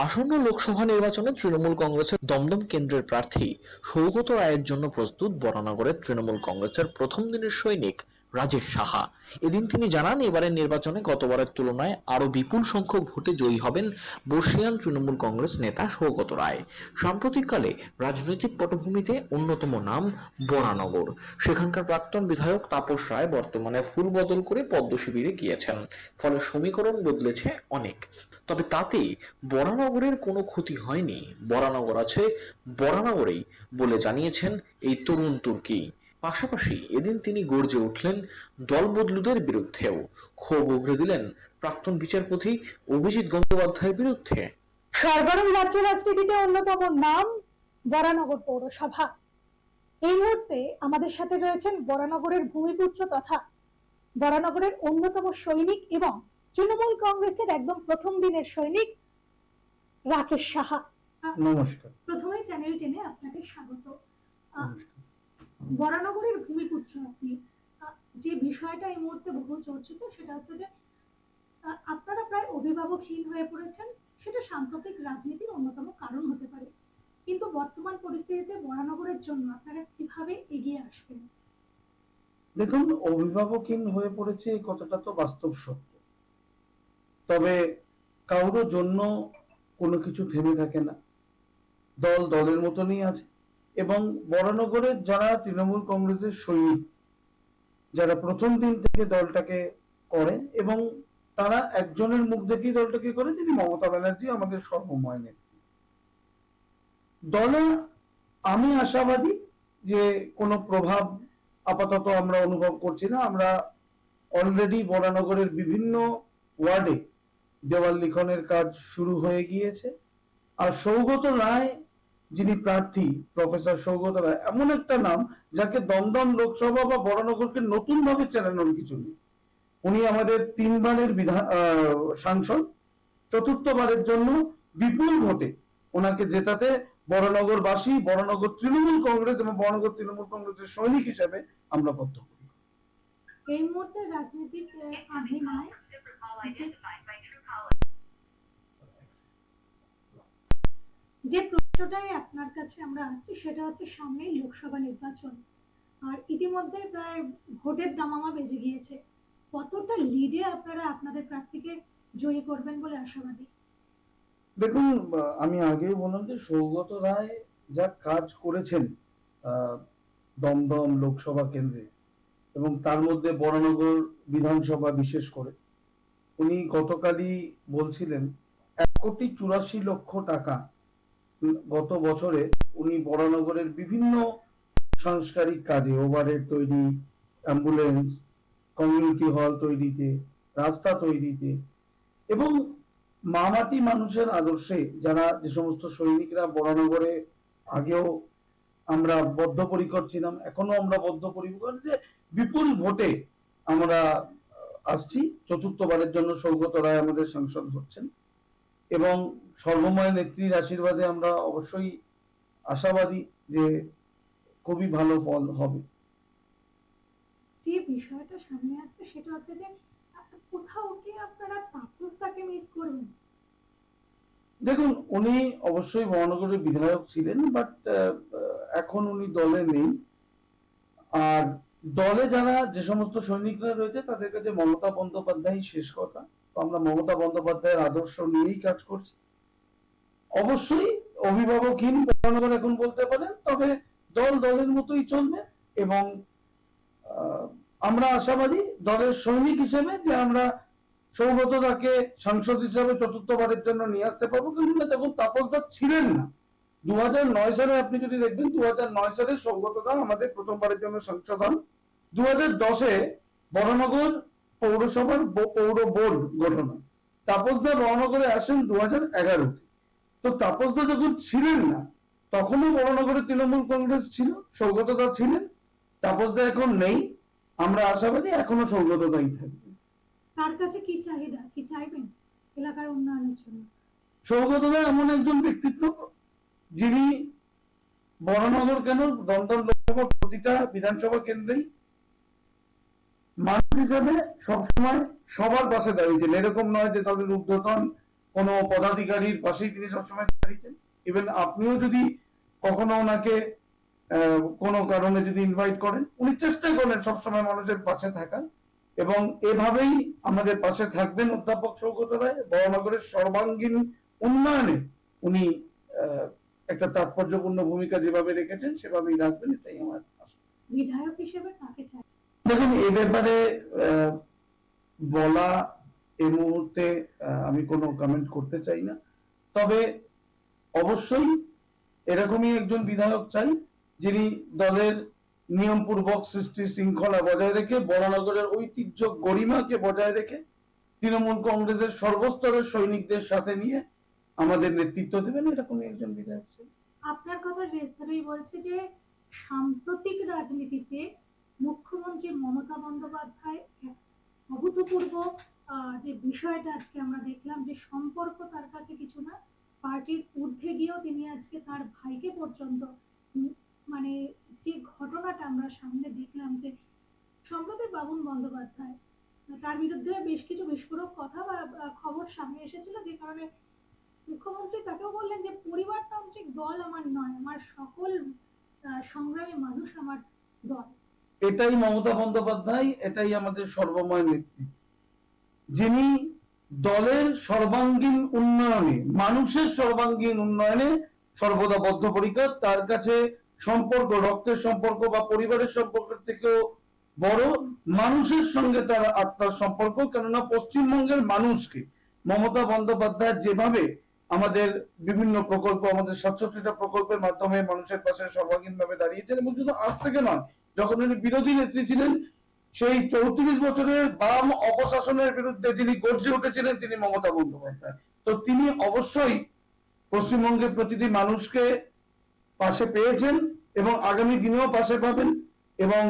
আসন্ন লোকসভা নির্বাচনে তৃণমূল কংগ্রেসের দমদম কেন্দ্রের প্রার্থী সৌগত রায়ের জন্য প্রস্তুত বরানগরের তৃণমূল কংগ্রেসের প্রথম দিনের সৈনিক রাজেশ সাহা। এদিন তিনি জানান, এবারের নির্বাচনে গতবারের তুলনায় আরও বিপুল সংখ্যক ভোটে জয়ী হবেন বর্ষিয়ান তৃণমূল কংগ্রেস নেতা সৌগত রায়। সাম্প্রতিককালে রাজনৈতিক পটভূমিতে অন্যতম নাম বরানগর। সেখানকার প্রাক্তন বিধায়ক তাপস রায় বর্তমানে ফুল বদল করে পদ্ম শিবিরে গিয়েছেন। ফলে সমীকরণ বদলেছে অনেক। তবে তাতে বরানগরের কোনো ক্ষতি হয়নি। বরানগর আছে, বরানগরেই বলে জানিয়েছেন এই তরুণ তুর্কি। পাশাপাশি এদিন তিনি গর্জে উঠলেন দল বদলুদের বিরুদ্ধেও। ক্ষোভ উগরে দিলেন প্রাক্তন বিচারপতি অভিজিৎ গঙ্গোপাধ্যায়ের বিরুদ্ধে। সরবরাহ রাজ্য রাজনীতিতে অন্যতম নাম বরানগর পৌরসভা। এই মুহূর্তে আমাদের সাথে রয়েছেন বরানগরের ভূমিপুত্র তথা বরানগরের অন্যতম সৈনিক এবং তৃণমূল কংগ্রেসের একদম প্রথম দিনের সৈনিক রাকেশ সাহা। নমস্কার। প্রথমে চ্যানেল টেনে আপনাকে স্বাগত। বরানগরের ভূমিপুত্র আপনি যে বিষয়টা এই মুহূর্তে বহু চর্চিত সেটা হচ্ছে যে আপনারা প্রায় অভিভাবকহীন হয়ে পড়েছেন, সেটা সাম্প্রতিক রাজনীতির অন্যতম কারণ হতে পারে। কিন্তু বর্তমান পরিস্থিতিতে বরানগরের জন্য আপনারা কীভাবে এগিয়ে আসবেন? দেখুন অভিভাবকহীন হয়ে পড়েছে এই কথাটা তো বাস্তব সত্য। তবে কারোর জন্য কোনো কিছু থেমে থাকে না। দল দলের মতনই আছে। এবং বরানগরের যারা তৃণমূল কংগ্রেসের সৈনিক যারা প্রথম দিন থেকে দলটাকে করে এবং তারা একজনের মুখ দেখেই দলটাকে করে, যিনি মমতা ব্যানার্জি, আমাদের সর্বময় নেত্রী। দলে আমি আশাবাদী যে কোনো প্রভাব আপাতত আমরা অনুভব করছি না। আমরা অলরেডি বরানগরের বিভিন্ন ওয়ার্ডে দেওয়াল লিখনের কাজ শুরু হয়ে গিয়েছে। আর সৌগত রায় যিনি প্রার্থী প্রফেসর সৌগত রায় এমন একটা নাম যাকে দমদম লোকসভা বা বরানগরকে নতুন ভাবে চেনানোর কিছু নেই। উনি আমাদের তিনবারের বিধান সাংসদ চতুর্থবারের জন্য বিপুল ভোটে ওনাকে জেতাতে বড়নগরবাসী বড়নগর তৃণমূল কংগ্রেস এবং বড়নগর তৃণমূল কংগ্রেসের সৈনিক হিসেবে আমরা বদ্ধ করি। এই মুহূর্তে রাজনীতিক যে প্রশ্নটাই আপনার কাছে আমরা আসছি, সেটা হচ্ছে সামনেই লোকসভা নির্বাচন। আর ইতিমধ্যে প্রায় ভোটের দামামা বেজে গিয়েছে। কতটা লিডে আপনারা আপনাদের প্রার্থীকে জয়ী করবেন বলে আশাবাদী? দেখুন আমি আগেই বললাম যে সৌগত রায় যা কাজ করেছেন দমদম লোকসভা কেন্দ্রে এবং তার মধ্যে বরানগর বিধানসভা বিশেষ করে, উনি গতকালই বলছিলেন, এক কোটি চুরাশি লক্ষ টাকা গত বছরে উনি বরানগরের বিভিন্ন সাংস্কারিক কাজে ওভারহেড তৈরি অ্যাম্বুলেন্স কমিউনিটি হল তৈরিতে, রাস্তা তৈরিতে এবং মামাটি মানুষের আদর্শে যারা যে সমস্ত সৈনিকরা বরানগরে আগেও আমরা বদ্ধপরিকর ছিলাম এখনও আমরা বদ্ধপরিকর যে বিপুল ভোটে আমরা আসছি। চতুর্থবারের জন্য সৌগত রায় আমাদের সাংসদ হচ্ছেন। এবং সর্বময় নেত্রীর আশীর্বাদে আমরা অবশ্যই আশাবাদী যে খুবই ভালো ফল হবে। যে বিষয়টা সামনে আসছে সেটা হচ্ছে যে কোথাও কি আপনারা তাপসটাকে মিস করবেন? দেখুন উনি অবশ্যই মহানগরের বিধায়ক ছিলেন বাট এখন উনি দলে নেই। আর দলে যারা যে সমস্ত সৈনিকরা রয়েছে তাদের কাছে মমতা বন্দ্যোপাধ্যায় শেষ কথা। আমরা মমতা বন্দ্যোপাধ্যায়ের আদর্শ নিয়েই কাজ করছি। অবশ্যই অভিভাবকহীন মহানগর এখন বলতে পারেন, তবে দল দলের মতোই চলবে এবং আমরা আশাবাদী দলের সৈনিক হিসেবে যে আমরা সৌগতদাকে সাংসদ হিসেবে চতুর্থবারের জন্য নিয়ে আসতে পারব। কিন্তু না তখন তাপসদা ছিলেন না। দু নয় সালে আপনি যদি দেখবেন দু নয় সালে সৌগতদা আমাদের প্রথমবারের জন্য সাংসদ হন। দু হাজার দশে বড়নগর পৌরসভার পৌর বোর্ড গঠন। হয় তাপসদা বড়নগরে আসেন দু হাজার এগারোতে। তো তাপসদা যখন ছিলেন না তখনও বড়নগরে তৃণমূল কংগ্রেস ছিল সৌগতদা ছিলেন। তাপসদা এখন নেই। আমরা আশাবাদী এখনও সৌগতদাই থাকবে। তার কাছে কি চাহিদা? কি চাইবেন এলাকার উন্নয়নের জন্য? সৌগত রায় এমন একজন ব্যক্তিত্ব যিনি বড়নগর কেন দমদম লোকসভা প্রতিটা বিধানসভা কেন্দ্রেই মানুষ হিসেবে সবসময় সবার পাশে দাঁড়িয়েছেন এরকম নয় যে তাদের ঊর্ধ্বতন কোনো পদাধিকারীর পাশেই তিনি সবসময় দাঁড়িয়েছেন ইভেন আপনিও যদি কখনো ওনাকে কোনো কারণে যদি ইনভাইট করেন, উনি চেষ্টা করেন সবসময় মানুষের পাশে থাকার। এবং এভাবেই আমাদের পাশে থাকবেন অধ্যাপক সৌগত রায়, বড়নগরের সর্বাঙ্গীন উন্নয়নে উনি একটা তাৎপর্যপূর্ণ ভূমিকা যেভাবে রেখেছেন, সেভাবেই রাখবেন, এটাই আমার বিধায়ক হিসেবে কাকে চাই? দেখুন এ ব্যাপারে বলা এই মুহূর্তে আমি কোনো কমেন্ট করতে চাই না। তবে অবশ্যই এরকমই একজন বিধায়ক চাই, যিনি দলের নিয়মপূর্বক সৃষ্টি শৃঙ্খলা বজায় রেখে, বড়নগরের ঐতিহ্য গরিমাকে বজায় রেখে, তৃণমূল কংগ্রেসের সর্বস্তরের সৈনিকদের সাথে নিয়ে আমাদের নেতৃত্ব দেবেন এরকমই একজন বিধায়ক চাই। আপনার কথা রেস্তোরাঁই বলছে যে সাম্প্রতিক রাজনীতিতে মুখ্যমন্ত্রী মমতা বন্দ্যোপাধ্যায় অভূতপূর্ব যে বিষয়টা আজকে আমরা দেখলাম যে সম্পর্ক তার কাছে কিছু না, পার্টির ঊর্ধ্বে গিয়েও তিনি আজকে তার ভাইকে পর্যন্ত মানে যে ঘটনাটা আমরা সামনে দেখলাম যে সম্প্রতি বাবুন বন্দ্যোপাধ্যায়, তার বিরুদ্ধে বেশ কিছু বিস্ফোরক কথা বা খবর সামনে এসেছিল যে কারণে মুখ্যমন্ত্রী তাকেও বললেন যে পরিবারতান্ত্রিক দল আমার নয়, আমার সকল সংগ্রামী মানুষ আমার দল। এটাই মমতা বন্দ্যোপাধ্যায়, এটাই আমাদের সর্বময় নেত্রী। যিনি দলের সর্বাঙ্গীন উন্নয়নে, মানুষের সর্বাঙ্গীন উন্নয়নে সর্বদা বদ্ধপরিকর, তার কাছে সম্পর্ক, রক্তের সম্পর্ক বা পরিবারের সম্পর্কের থেকেও বড়, মানুষের সঙ্গে তার আত্মার সম্পর্ক, কেননা পশ্চিমবঙ্গের মানুষকে মমতা বন্দ্যোপাধ্যায় যেভাবে আমাদের বিভিন্ন প্রকল্প, আমাদের সাতষট্টিটা প্রকল্পের মাধ্যমে মানুষের পাশে সর্বাঙ্গীনভাবে দাঁড়িয়েছেন, এবং শুধু আজ থেকে নয় যখন উনি বিরোধী নেত্রী ছিলেন সেই চৌত্রিশ বছরের বাম অপশাসনের বিরুদ্ধে যিনি গর্জে উঠেছিলেন তিনি মমতা বন্দ্যোপাধ্যায়। তো তিনি অবশ্যই পশ্চিমবঙ্গের প্রতিটি মানুষকে পাশে পেয়েছেন এবং আগামী দিনেও পাশে পাবেন এবং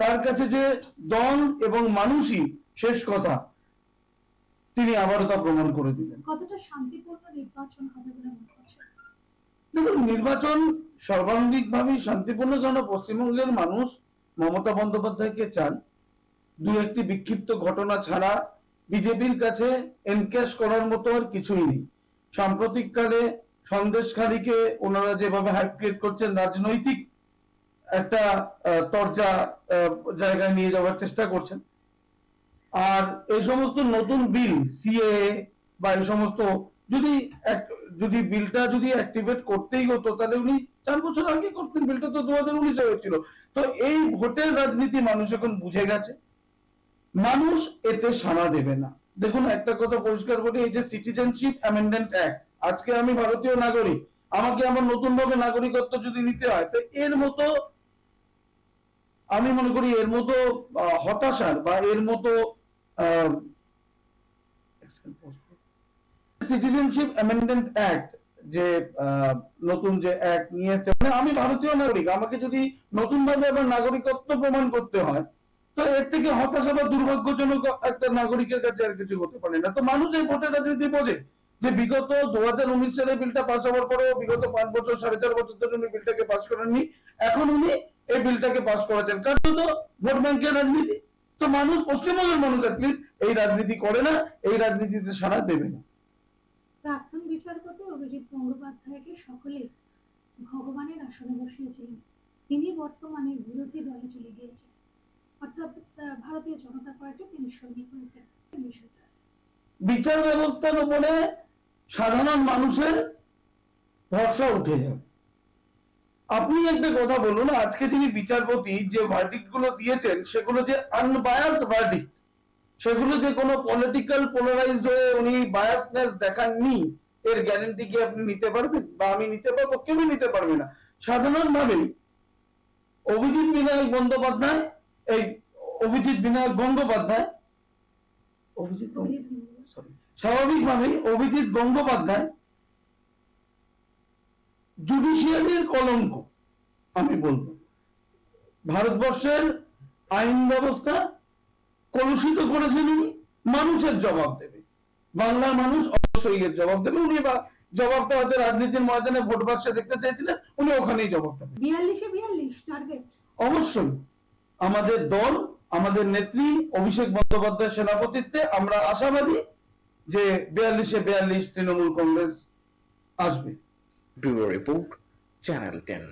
তার কাছে যে দল এবং মানুষই শেষ কথা তিনি আবারও তা প্রমাণ করে দিলেন। নির্বাচন দেখুন নির্বাচন সর্বাঙ্গিকভাবেই শান্তিপূর্ণ কেন পশ্চিমবঙ্গের মানুষ মমতা বন্দ্যোপাধ্যায়কে চান দু একটি বিক্ষিপ্ত ঘটনা ছাড়া বিজেপির কাছে এনক্যাশ করার মতো আর কিছুই নেই। সাম্প্রতিককালে সন্দেশখালীকে ওনারা যেভাবে হাইপ ক্রিয়েট করছেন, রাজনৈতিক একটা তরজা জায়গায় নিয়ে যাওয়ার চেষ্টা করছেন। আর এই সমস্ত নতুন বিল সিএ বা এই সমস্ত, যদি যদি বিলটা যদি অ্যাক্টিভেট করতেই হতো, তাহলে উনি চার বছর আগে করতেন, বিলটা তো দু হাজার উনিশে হয়েছিল। তো এই ভোটের রাজনীতি মানুষ এখন বুঝে গেছে। মানুষ এতে সাড়া দেবে না। দেখুন, একটা কথা পরিষ্কার বলি, এই যে সিটিজেনশিপ অ্যামেন্ডমেন্ট অ্যাক্ট আজকে আমি ভারতীয় নাগরিক, আমাকে আমার নতুন ভাবে নাগরিকত্ব যদি নিতে হয়, তো এর মতো, আমি মনে করি এর মতো হতাশার বা এর মতো সিটিজেনশিপ অ্যামেন্ডমেন্ট অ্যাক্ট যে নতুন যে অ্যাক্ট নিয়ে এসছে মানে আমি ভারতীয় নাগরিক, আমাকে যদি নতুন ভাবে আমার নাগরিকত্ব প্রমাণ করতে হয়, তো এর থেকে হতাশা বা দুর্ভাগ্যজনক একটা নাগরিকের কাছে আর কিছু হতে পারে না। তো মানুষ এই ভোটের রাজনীতি বোঝে যে বিগত দু হাজার উনিশ সালে বিলটা পাস হওয়ার পরেও বিগত পাঁচ বছর, সাড়ে চার বছর ধরে উনি বিলটাকে পাস করেননি। এখন উনি এই বিলটাকে পাস করেছেন। কারণ তো ভোট ব্যাংকের রাজনীতি। তো মানুষ, পশ্চিমবঙ্গের মানুষ প্লিজ এই রাজনীতি করে না, এই রাজনীতিতে সাড়া দেবে না। অভিজিৎ গঙ্গোপাধ্যায়কে সকলে ভগবানের আসনে বসিয়েছিলেন। তিনি বর্তমানে বিরোধী দলে চলে গিয়েছেন। অর্থাৎ ভারতীয় জনতা পার্টি তিনি সৈনিক হয়েছেন বিচার ব্যবস্থার উপরে সাধারণ মানুষের ভরসা উঠে যাবে আপনি একটা কথা বলুন, আজকে তিনি বিচারপতি যে ভার্ডিক্টগুলো দিয়েছেন, সেগুলো যে আনবায়াসড ভার্ডিক্ট সেগুলো যে কোনো পলিটিক্যাল পোলারাইজড হয়ে উনি বায়াসনেস দেখাননি এর গ্যারান্টি কি আপনি নিতে পারবেন? বা আমি নিতে পারব? কেউই নিতে পারবে না। সাধারণভাবেই অভিজিৎ বিনায়ক বন্দ্যোপাধ্যায় এই অভিজিৎ বিনায়ক গঙ্গোপাধ্যায় অভিজিৎ। স্বাভাবিকভাবেই অভিজিৎ গঙ্গোপাধ্যায় জুডিশিয়ারির কলঙ্ক আমি বলব। ভারতবর্ষের আইন ব্যবস্থা কলুষিত করেছেন উনি মানুষের জবাব দেবে। বাংলার মানুষ অবশ্যই জবাব দেবে। উনি বা জবাবটা হয়তো রাজনীতির ময়দানে ভোট বাক্সে দেখতে চেয়েছিলেন উনি ওখানেই জবাবটা দেবেন। বিয়াল্লিশে বিয়াল্লিশ টার্গেট অবশ্যই। আমাদের দল আমাদের নেত্রী অভিষেক বন্দ্যোপাধ্যায় সেনাপতিত্বে আমরা আশাবাদী যে বিয়াল্লিশে বিয়াল্লিশ তৃণমূল কংগ্রেস আসবে। Bureau report channel ten.